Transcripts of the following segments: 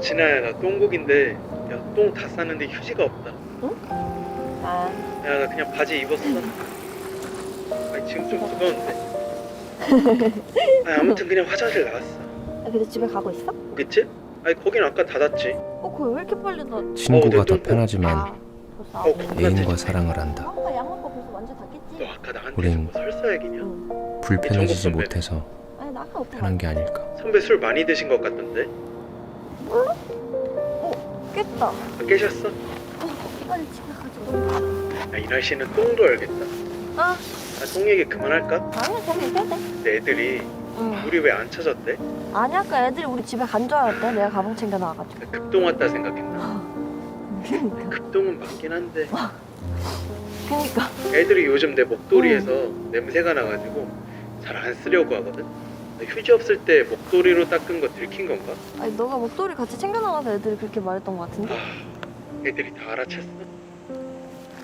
진아야 나 똥곡인데 야 똥 다 쌌는데 휴지가 없다 아, 야 나 그냥 바지 입었어 아니 지금 좀 무거운데 아니 아무튼 그냥 화장실 나왔어 아, 근데 집에 가고 있어? 오겠지? 아니 거긴 아까 닫았지 어, 그거 왜 이렇게 빨리 나? 어, 친구가 내 더. 편하지만 아, 벌써 어, 아홉 애인과 사랑을 한다. 아까 양아빠 벌써 완전 너 닫겠지? 아까 나한테 우린- 뭐 설사 얘기냐 응. 불편해지지. 못해서 아니 나 아까 오빠 편한 게 아닐까. 선배 술 많이 드신 것 같던데 깼다. 아, 깨셨어? 빨리 집에 가자. 야, 이 날씨는 똥도 알겠다 아, 아, 똥 얘기 그만할까? 아니야 거기 있어야 돼. 근데 애들이 응. 우리 왜 안 찾았대? 아니 아까 애들이 우리 집에 간 줄 알았대. 내가 가방 챙겨 나와가지고. 급동 왔다 생각했나? 그니까. 급동은 맞긴 한데 그니까. 애들이 요즘 내 목도리에서 냄새가 나가지고 잘 안 쓰려고 하거든. 나 휴지 없을 때 목도리로 닦은 거 들킨 건가? 아니 너가 목도리 같이 챙겨 나가서 애들이 그렇게 말했던 것 같은데. 아, 애들이 다 알아챘어.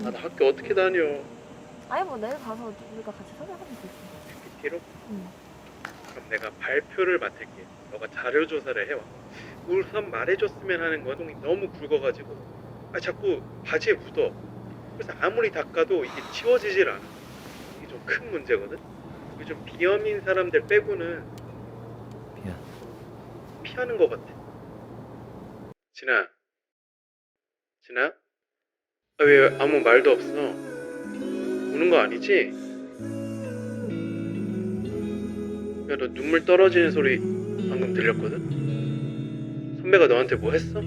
아, 나 학교 어떻게 다녀? 아니 뭐 내일 가서 우리가 같이 소개하면 되지. PPT로? 응. 그럼 내가 발표를 맡을게. 너가 자료 조사를 해와. 우선 말해줬으면 하는 건 똥이 너무 굵어가지고 아 자꾸 바지에 묻어. 그래서 아무리 닦아도 이게 지워지질 않아. 이게 좀 큰 문제거든. 요즘 비염인 사람들 빼고는 미안. 피하는 것 같아. 진아, 진아, 아, 왜 아무 말도 없어? 우는 거 아니지? 야, 너 눈물 떨어지는 소리 방금 들렸거든? 선배가 너한테 뭐 했어?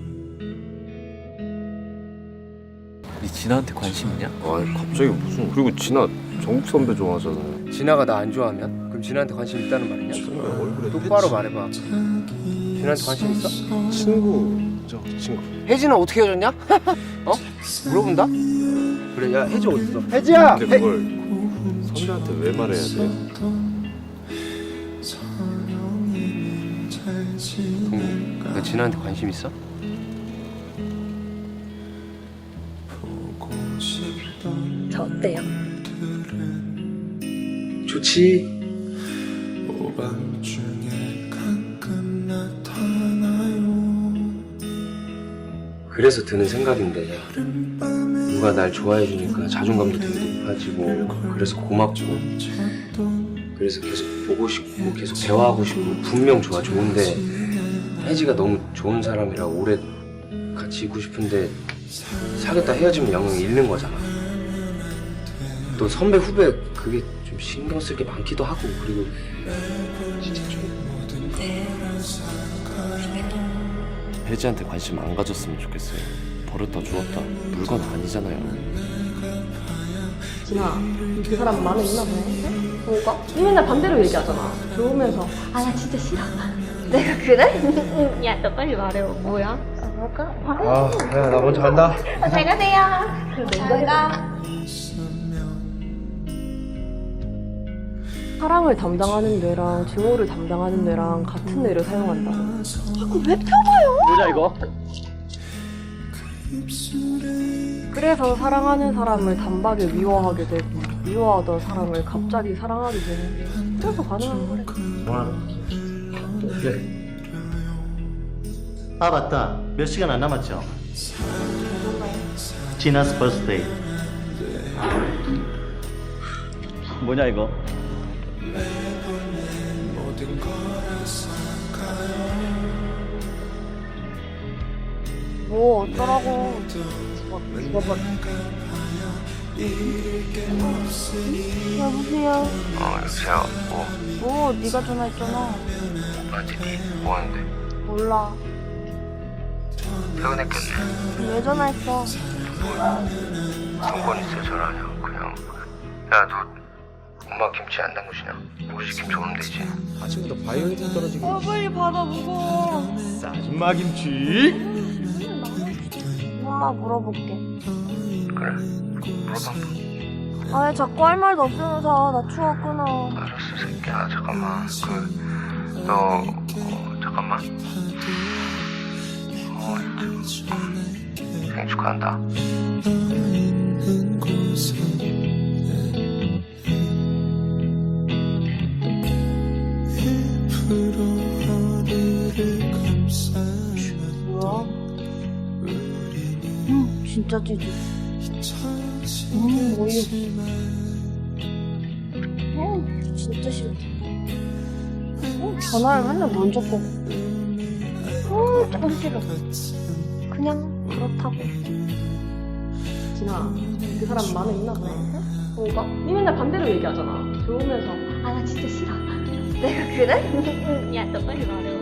니 진아한테 관심 있냐? 아 갑자기 무슨 그리고 진아 정국 선배 좋아하잖아 진아가 나 안 좋아하면 그럼 진아한테 관심 있다는 말이냐? 얼굴에 똑바로 말해봐. 진아한테 관심 있어? 친구 저 친구 혜진은 어떻게 헤어졌냐? 어? 물어본다? 그래 야 혜지 어딨어? 혜지야! 근데 그걸 선배한테 왜 말해야 돼? 동구 너 진아한테 관심 있어? 저 어때요? 좋지? 그래서 드는 생각인데. 누가 날 좋아해 주니까 자존감도 되게 높아지고 그래서 고맙고. 그래서 계속 보고 싶고 계속 대화하고 싶고. 분명 좋아 좋은데. 혜지가 너무 좋은 사람이라 오래 같이 있고 싶은데 사귀었다 헤어지면 영향이 잃는 거잖아 또 선배 후배 그게 좀 신경 쓸 게 많기도 하고 그리고 진짜 좀 혜지한테 관심 안 가졌으면 좋겠어요. 버렸다 주웠다 물건 아니잖아요. 진아, 그 사람 마음에 있나 보네. 뭐가? 니 맨날 반대로 얘기하잖아. 좋으면서. 아, 나 진짜 싫어. 내가 그래? 야, 너 빨리 말해요. 뭐야? 뭘까? 아, 야, 나 먼저 간다. 잘 가세요. 잘 가. 사랑을 담당하는 뇌랑 증오를 담당하는 뇌랑 같은 뇌를 사용한다고. 보자 이거. 그래서 사랑하는 사람을 단박에 미워하게 되고 미워하던 사람을 갑자기 사랑하게 되는 게 그래서 가능한 거래. 아 맞다 몇 시간 안 남았죠? 지나스 버스데이 뭐냐 이거? 뭐 어쩌라고. 여보세요. 어, 여보세요. 뭐, 뭐 네가 전화했잖아. 오빠한테 니 뭐하는데? 몰라. 퇴근했겠네. 왜 전화했어? 상권 있어 전화하냐? 그냥. 야, 너 엄마 김치 안 담그시냐? 무시김치 오면 되지. 아침부터 바이올린 떨어지기 어 빨리 받아 무거워. 아줌마 김치 몰라 물어볼게. 그래. 물어봐. 아 자꾸 할 말도 없으면서 나 추워 끊어. 알았어, 새끼야. 잠깐만. 그, 너, 어, 잠깐만. 어, 생일 축하한다. 진짜 찌지. 너무 어이없어. 어, 진짜 싫다. 어, 전화를 맨날 먼저 꺼고. 어, 조금 싫어. 그냥 그렇다고. 진아, 그 사람 마음에 있나 보네. 뭔가? 니 맨날 반대로 얘기하잖아. 좋으면서. 아, 나 진짜 싫어. 내가 그래? 야, 너 빨리 말해.